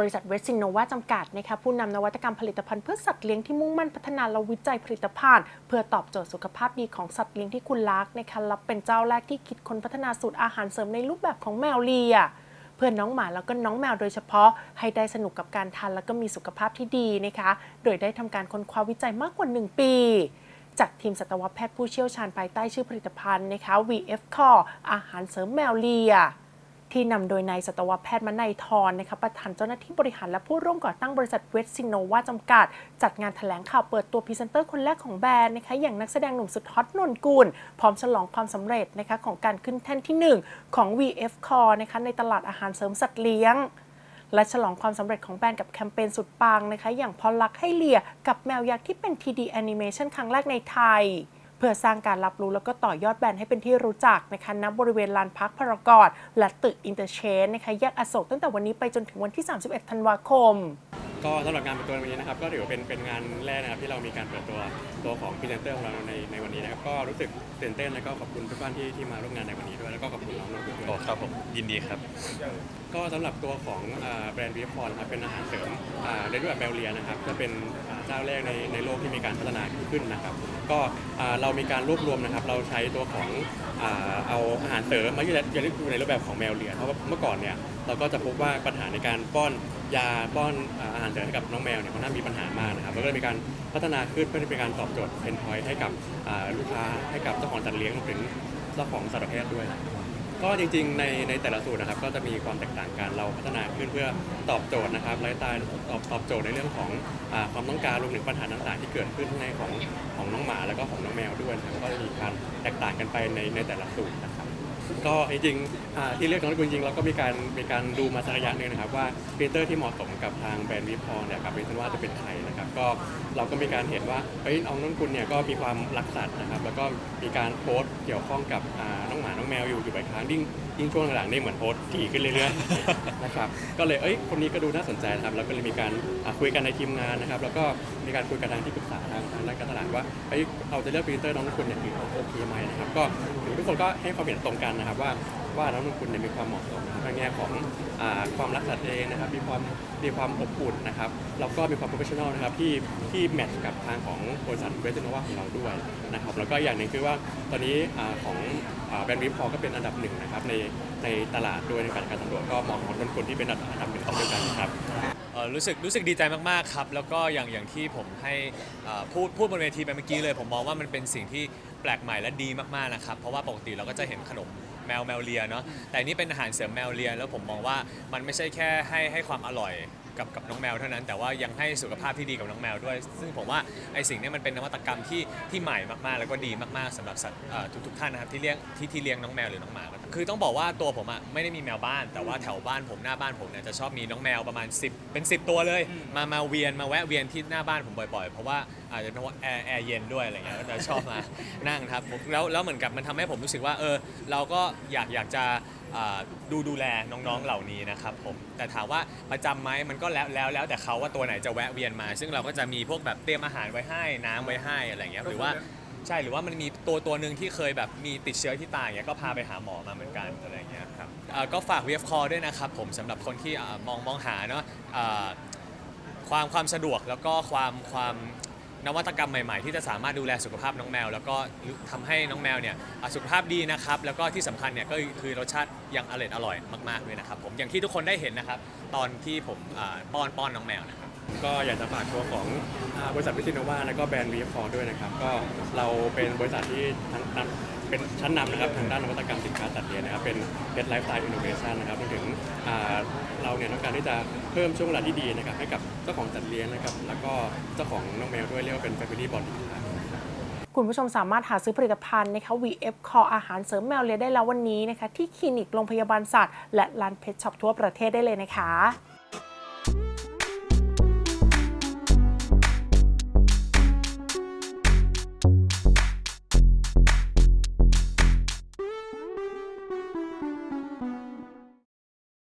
บริษัทเวสซินโนวาจำกัดนะคะผู้นำนวัตกรรมผลิตภัณฑ์เพื่อสัตว์เลี้ยงที่มุ่งมั่นพัฒนาและวิจัยผลิตภัณฑ์ เพื่อตอบโจทย์สุขภาพดีของสัตว์เลี้ยงที่คุณรักนะคะและเป็นเจ้าแรกที่คิดค้นพัฒนาสูตรอาหารเสริมในรูปแบบของแมวเลียเพื่อนน้องหมาแล้วก็น้องแมวโดยเฉพาะให้ได้สนุกกับการทานแล้วก็มีสุขภาพที่ดีนะคะ โดยได้ทำการค้นคว้าวิจัยมากกว่า 1 ปี จากทีมสัตวแพทย์ผู้เชี่ยวชาญภายใต้ชื่อผลิตภัณฑ์นะคะ VF Core อาหารเสริมแมวเลีย ที่นำโดยนายสัตวแพทย์มนัยทรนะคะประธานเจ้าหน้าที่บริหารและผู้ร่วมก่อตั้งบริษัทเวสซินโนวาจำกัด จัดงานแถลงข่าวเปิดตัวพรีเซนเตอร์คนแรกของแบรนด์นะคะอย่างนักแสดงหนุ่มสุดฮอตนนกุลพร้อมฉลองความสำเร็จนะคะของการขึ้นแท่นที่ 1 ของ VF Core นะคะในตลาดอาหารเสริมสัตว์เลี้ยงและฉลองความสำเร็จของแบรนด์กับแคมเปญสุดปังนะคะ อย่างพอลักให้เลียกับแมวยักษ์ที่เป็น 3D Animation ครั้งแรกในไทย เพื่อสร้างการรับรู้แล้วก็ต่อยอดแบรนด์ให้เป็นที่รู้จักนะคะณบริเวณลานพักพารากอนและตึกอินเตอร์เชนนะคะแยกอโศกตั้งแต่วันนี้ไปจนถึงวันที่ 31 ธันวาคม ก็สำหรับงานเปิดตัวในวันนี้นะครับก็ถือว่าเป็นเป็นงานแรกนะครับที่เรามีการเปิดตัวตัวของพรีเซนเตอร์ของเราในในวันนี้นะครับก็รู้สึกตื่นเต้นแล้วก็ขอบคุณทุกท่านที่ที่มาร่วมงานในวันนี้ด้วยแล้วก็ขอบคุณน้องน้องด้วย โอ้ครับผมยินดีครับ ก็สำหรับตัวของอ่าแบรนด์วีฟอนครับเป็นอาหารเสริมอ่าในรูปแบบแมวเลียนะครับก็เป็นอ่าเจ้าแรกในในโลกที่มีการพัฒนาขึ้นนะครับ ก็อ่าเรามีการรวบรวมนะครับ เราใช้ตัวของอ่าเอาอาหารเสริมมาอยู่ในอยู่ในรูปแบบของแมวเลียเพราะว่าเมื่อก่อนเนี่ย เราก็จะพบว่าปัญหาในการป้อนยาป้อนอาหารเสริมให้กับน้องแมวเนี่ยค่อนข้างมีปัญหามากนะครับแล้วก็เลยมีการพัฒนาขึ้นเพื่อที่เป็นการตอบโจทย์เพนพอยให้กับลูกค้าให้กับเจ้าของสัตว์เลี้ยงรวมถึงเจ้าของสัตวแพทย์ด้วยก็จริงๆในในแต่ละสูตรนะครับก็จะมีความแตกต่างกันเราพัฒนาขึ้นเพื่อตอบโจทย์นะครับไลฟ์สไตล์ตอบตอบโจทย์ในเรื่องของอความต้องการรวมถึงปัญหาต่างๆ ที่เกิดขึ้นในของของน้องหมาแล้วก็ของน้องแมวด้วยนะครับก็จะมีการแตกต่างกันไปในในแต่ละสูตรนะครับ ก็จริงๆอ่าที่เลือกน้องกุลจริงๆเราก็มีการมีการดูมาสักระยะหนึ่งนะครับว่าพรีเตอร์ที่เหมาะสมกับทางแบรนด์วิพอเนี่ยกับเรนว่าจะเป็นใครนะครับก็เราก็มีการเห็นว่าเฮ้ยน้องน้องกุลเนี่ยก็มีความรักสัตว์นะครับแล้วก็มีการโพสต์เกี่ยวข้องกับอ่าน้องหมาน้องแมวอยู่อยู่บ่อยครั้งยิ่งยิ่งช่วงหลังๆนี่เหมือนโพสต์ถี่ขึ้นเรื่อยๆ นะครับก็เลยเอ้ยคนนี้ก็ดูน่าสนใจนะครับแล้วก็เลยมีการอ่าคุยกันในทีมงานนะครับแล้วก็มีการคุยกับทางที่ปรึกษาทางทางด้านการตลาดว่าเอ้ยเราจะเลือกพรีเตอร์น้องน้องกุลเนี่ยคือโอเคไหมนะครับก็ทุกคนก็ให้ความเห็นตรงกันนะครับว่าว่าน้องนุ่นคุณเนี่ยมีความเหมาะสมในแง่ของอาความรักสัตว์เองนะครับ มีความมีความอบอุ่นนะครับแล้วก็มีความโปรเฟชชั่นอลนะครับที่ที่แมทช์กับทางของบริษัทเวสเทนวาของเราด้วยนะครับแล้วก็อย่างหนึ่งคือว่าตอนนี้อาของอแบรนด์วิพอก็เป็นอันดับหนึ่งนะครับในในตลาดด้วยในการการสำรวจก็เหมาะของต้นคนที่เป็นอันดับหนึ่งของด้วยกันครับเอ่อรู้สึกรู้สึกดีใจมากๆครับ แล้วก็อย่างอย่างที่ผมให้เอ่อพูดพูดบนเวทีไปเมื่อกี้เลย ผมมองว่ามันเป็นสิ่งที่แปลกใหม่และดีมากๆนะครับ เพราะว่าปกติเราก็จะเห็นขนม แมวแมวเลียเนาะแต่อันนี่เป็นอาหารเสริมแมวเลียแล้วผมมองว่ามันไม่ใช่แค่ให้ให้ความอร่อย กับกับน้องแมวเท่านั้น แต่ว่ายังให้สุขภาพที่ดีกับน้องแมวด้วย ซึ่งผมว่าไอ้สิ่งเนี้มันเป็นนวัตกรรมที่ที่ใหม่มากๆ แล้วก็ดีมากๆสำหรับสัตว์เอ่อทุกๆท่านนะครับที่เลี้ยงที่ที่เลี้ยงน้องแมวหรือน้องหมาก็ตามคือต้องบอกว่าตัวผมอะไม่ได้มีแมวบ้าน แต่ว่าแถวบ้านผมหน้าบ้านผมเนี่ยจะชอบมีน้องแมวประมาณ 10 เป็น 10 ตัวเลย มามาเวียนมาแวะเวียนที่หน้าบ้านผมบ่อยๆ เพราะว่าอาจจะเพราะว่าแอร์แอร์เย็นด้วยอะไรเงี้ยก็จะชอบมา นั่งครับผมแล้วแล้วเหมือนกับมันทำให้ผมรู้สึกว่าเออเราก็อยากอยากจะ อ่าดูดูแลน้องๆเหล่านี้นะครับผมแต่ถามว่าประจำไหมมันก็แล้วแล้วแล้วแต่เขาว่าตัวไหนจะแวะเวียนมา ซึ่งเราก็จะมีพวกแบบเตรียมอาหารไว้ให้น้ำไว้ให้อะไรเงี้ยหรือว่าใช่หรือว่ามันมีตัวตัวหนึ่งที่เคยแบบมีติดเชื้อที่ตาอย่างเงี้ยก็พาไปหาหมอมาเหมือนกันอะไรเงี้ยครับเอ่อก็ฝาก VF Call ด้วยนะครับผมสำหรับคนที่อ่ามองมองหาเนาะอ่า ความความสะดวกแล้วก็ความความ นวัตกรรมใหม่ ๆ ที่จะสามารถดูแลสุขภาพน้องแมว แล้วก็ทำให้น้องแมวเนี่ยอะสุขภาพดีนะครับ แล้วก็ที่สำคัญเนี่ยก็คือรสชาติยังอร่อยอร่อยมากๆเลยนะครับผมอย่างที่ทุกคนได้เห็นนะครับ ตอนที่ผมอ่าป้อนป้อนน้องแมวนะครับ ก็อยากจะฝากตัวของบริษัทวิชินวาแล้วก็แบรนด์วีฟอด้วยนะครับ ก็เราเป็นบริษัทที่ทั้งเป็นชั้นนำนะครับทางด้านนวัตกรรมสินค้าสัตว์เลี้ยงนะครับ เป็น Pet Lifestyle Innovation นะครับรวมถึงเราเนี่ยต้องการที่จะเพิ่มช่วงเวลาที่ดีนะครับให้กับเจ้าของสัตว์เลี้ยงนะครับ แล้วก็เจ้าของน้องแมวด้วยเรียกว่าเป็น Family Bonding ครับคุณผู้ชมสามารถหาซื้อผลิตภัณฑ์นะคะ VF Core อาหารเสริมแมวเลียได้แล้ววันนี้นะคะ ที่คลินิกโรงพยาบาลสัตว์ และร้านเพชช็อปทั่วประเทศได้เลยนะคะ